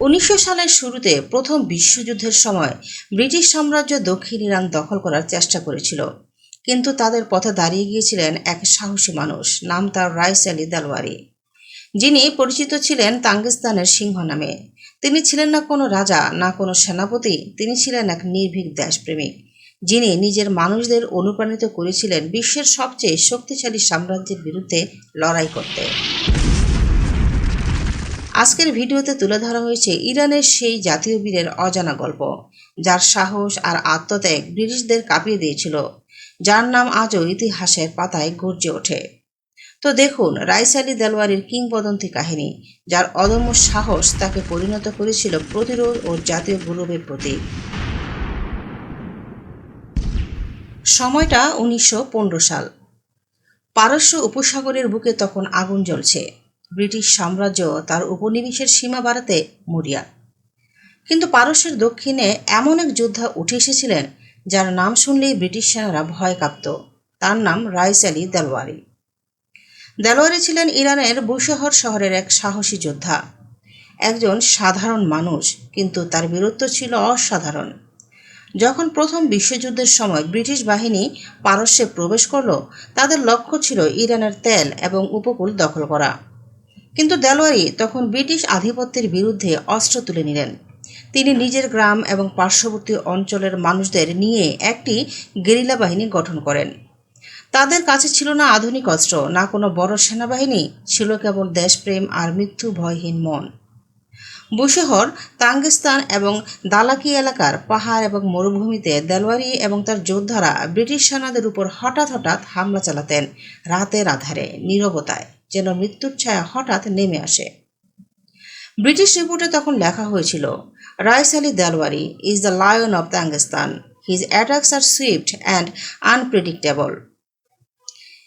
উনিশশো সালের শুরুতে প্রথম বিশ্বযুদ্ধের সময় ব্রিটিশ সাম্রাজ্য দক্ষিণ ইরান দখল করার চেষ্টা করেছিল। কিন্তু তাদের পথে দাঁড়িয়ে গিয়েছিলেন এক সাহসী মানুষ, নাম তার রাইস আলী দালওয়ারি। যিনি পরিচিত ছিলেন তাঙ্গিস্তানের সিংহ নামে। তিনি ছিলেন না কোনো রাজা, না কোনো সেনাপতি, তিনি ছিলেন এক নির্ভীক দেশপ্রেমিক যিনি নিজের মানুষদের অনুপ্রাণিত করেছিলেন বিশ্বের সবচেয়ে শক্তিশালী সাম্রাজ্যের বিরুদ্ধে লড়াই করতে। আজকের ভিডিওতে তুলে ধরা হয়েছে ইরানের সেই জাতীয় বীরের অজানা গল্প, যার সাহস আর আত্মত্যাগ ব্রিটিশদের কাঁপিয়ে দিয়েছিল, যার নাম আজও ইতিহাসের পাতায় গর্জে ওঠে। তো দেখুন, রাইস আলী কিংবদন্তি কাহিনী, যার অদম্য সাহস তাকে পরিণত করেছিল প্রতিরোধ ও জাতীয় গৌরবের প্রতীক। সময়টা উনিশশো পনেরো সাল। পারস্য উপসাগরের বুকে তখন আগুন জ্বলছে। ব্রিটিশ সাম্রাজ্য তার উপনিবেশের সীমা বাড়াতে মরিয়া। কিন্তু পারস্যের দক্ষিণে এমন এক যোদ্ধা উঠে এসেছিলেন, যার নাম শুনলেই ব্রিটিশ সেনারা ভয় কাঁপত। তার নাম রাইস আলী দেলওয়ারি। দেলওয়ারি ছিলেন ইরানের বুশহর শহরের এক সাহসী যোদ্ধা। একজন সাধারণ মানুষ, কিন্তু তার বীরত্ব ছিল অসাধারণ। যখন প্রথম বিশ্বযুদ্ধের সময় ব্রিটিশ বাহিনী পারস্যে প্রবেশ করল, তাদের লক্ষ্য ছিল ইরানের তেল এবং উপকূল দখল করা। কিন্তু দেলওয়ারি তখন ব্রিটিশ আধিপত্যের বিরুদ্ধে অস্ত্র তুলে নিলেন। তিনি নিজের গ্রাম এবং পার্শ্ববর্তী অঞ্চলের মানুষদের নিয়ে একটি গেরিলা বাহিনী গঠন করেন। তাদের কাছে ছিল না আধুনিক অস্ত্র, না কোনো বড় সেনাবাহিনী, ছিল কেবল দেশপ্রেম আর মৃত্যু ভয়হীন মন। বুশহর, তাঙ্গিস্তান এবং দালাকি এলাকার পাহাড় এবং মরুভূমিতে দেলওয়ারি এবং তার যোদ্ধারা ব্রিটিশ সেনাদের উপর হঠাৎ হঠাৎ হামলা চালাতেন রাতের আধারে, নীরবতায়। যেন মৃত্যুর ছায়া হঠাৎ নেমে আসে। ব্রিটিশ রিপোর্টে তখন লেখা হয়েছিল, Rais Ali Delvari is the lion of Tangistan his attacks are swift and unpredictable.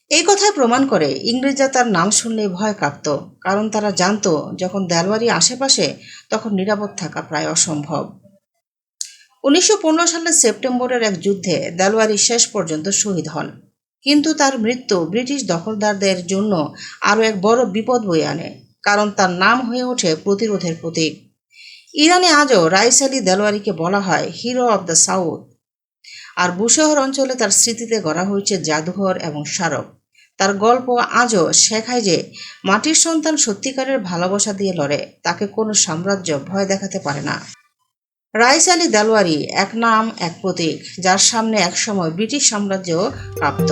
এই কথায় প্রমাণ করে ইংরেজরা তার নাম শুনলে ভয় কাঁপত, কারণ তারা জানত যখন দেলওয়ারি আশেপাশে, তখন নিরাপদ থাকা প্রায় অসম্ভব। উনিশশো পনেরো সালের সেপ্টেম্বরের এক যুদ্ধে দেলওয়ারি শেষ পর্যন্ত শহীদ হন। কিন্তু তার মৃত্যু ব্রিটিশ দখলদারদের জন্য আরও এক বড় বিপদ বয়ে আনে, কারণ তার নাম হয়ে ওঠে প্রতিরোধের প্রতীক। ইরানে আজও রাইস আলী দেলওয়ারিকে বলা হয় হিরো অব দ্য সাউথ। আর বুশহর অঞ্চলে তার স্মৃতিতে গড়া হয়েছে জাদুঘর এবং স্মারক। তার গল্প আজও শেখায় যে মাটির সন্তান সত্যিকারের ভালোবাসা দিয়ে লড়ে, তাকে কোনো সাম্রাজ্য ভয় দেখাতে পারে না। রাইস আলী দেলওয়ারি এক নাম এক প্রতীক যার সামনে একসময় ব্রিটিশ সাম্রাজ্য কাঁপত